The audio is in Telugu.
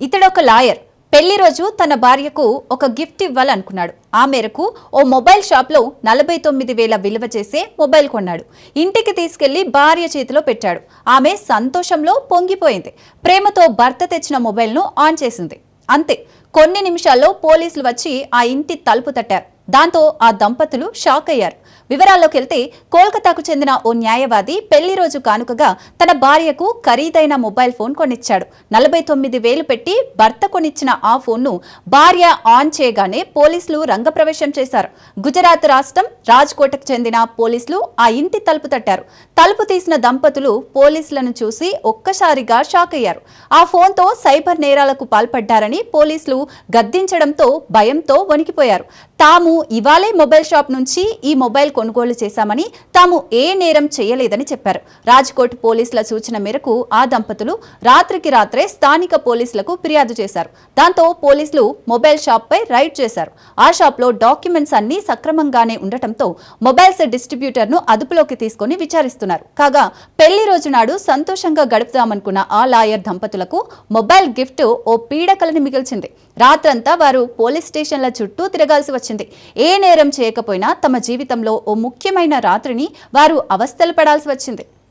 ఇతడొక లాయర్. పెళ్ళి రోజు తన భార్యకు ఒక గిఫ్ట్ ఇవ్వాలనుకున్నాడు. ఆ మేరకు ఓ మొబైల్ షాప్లో నలభై తొమ్మిది వేల విలువ చేసే మొబైల్ కొన్నాడు. ఇంటికి తీసుకెళ్ళి భార్య చేతిలో పెట్టాడు. ఆమె సంతోషంలో పొంగిపోయింది. ప్రేమతో భర్త తెచ్చిన మొబైల్ను ఆన్ చేసింది. అంతే. కొన్ని నిమిషాల్లో పోలీసులు వచ్చి ఆ ఇంటి తలుపు తట్టారు. దాంతో ఆ దంపతులు షాక్ అయ్యారు. వివరాల్లోకి వెళ్తే కోల్కతాకు చెందిన ఓ న్యాయవాది పెళ్ళి రోజు కానుకగా తన భార్యకు ఖరీదైన మొబైల్ ఫోన్ కొనిచ్చాడు. నలభై తొమ్మిది వేలు పెట్టి భర్త కొనిచ్చిన ఆ ఫోన్ను భార్య ఆన్ చేయగానే పోలీసులు రంగప్రవేశం చేశారు. గుజరాత్ రాష్ట్రం రాజ్కోటకు చెందిన పోలీసులు ఆ ఇంటి తలుపు తట్టారు. తలుపు తీసిన దంపతులు పోలీసులను చూసి ఒక్కసారిగా షాక్ అయ్యారు. ఆ ఫోన్తో సైబర్ నేరాలకు పాల్పడ్డారని పోలీసులు గద్దించడంతో భయంతో వణికిపోయారు. తాము ఇవాళే మొబైల్ షాప్ నుంచి ఈ మొబైల్ కొనుగోలు చేశామని తాము ఏ నేరం చేయలేదని చెప్పారు. రాజ్కోట్ పోలీసుల సూచన మేరకు ఆ దంపతులు రాత్రికి రాత్రే స్థానిక పోలీసులకు ఫిర్యాదు చేశారు. దాంతో పోలీసులు మొబైల్ షాప్పై రైడ్ చేశారు. ఆ షాప్లో డాక్యుమెంట్స్ అన్ని సక్రమంగానే ఉండటంతో మొబైల్స్ డిస్ట్రిబ్యూటర్ను అదుపులోకి తీసుకొని విచారిస్తున్నారు. కాగా పెళ్ళి రోజు నాడు సంతోషంగా గడుపుదామనుకున్న ఆ లాయర్ దంపతులకు మొబైల్ గిఫ్ట్ ఓ పీడకలని మిగిల్చింది. రాత్రంతా వారు పోలీస్ స్టేషన్ల చుట్టూ తిరగాల్సి వచ్చింది. వచ్చింది ఏ నేరం చేయకపోయినా తమ జీవితంలో ఓ ముఖ్యమైన రాత్రిని వారు అవస్థలు పడాల్సి వచ్చింది.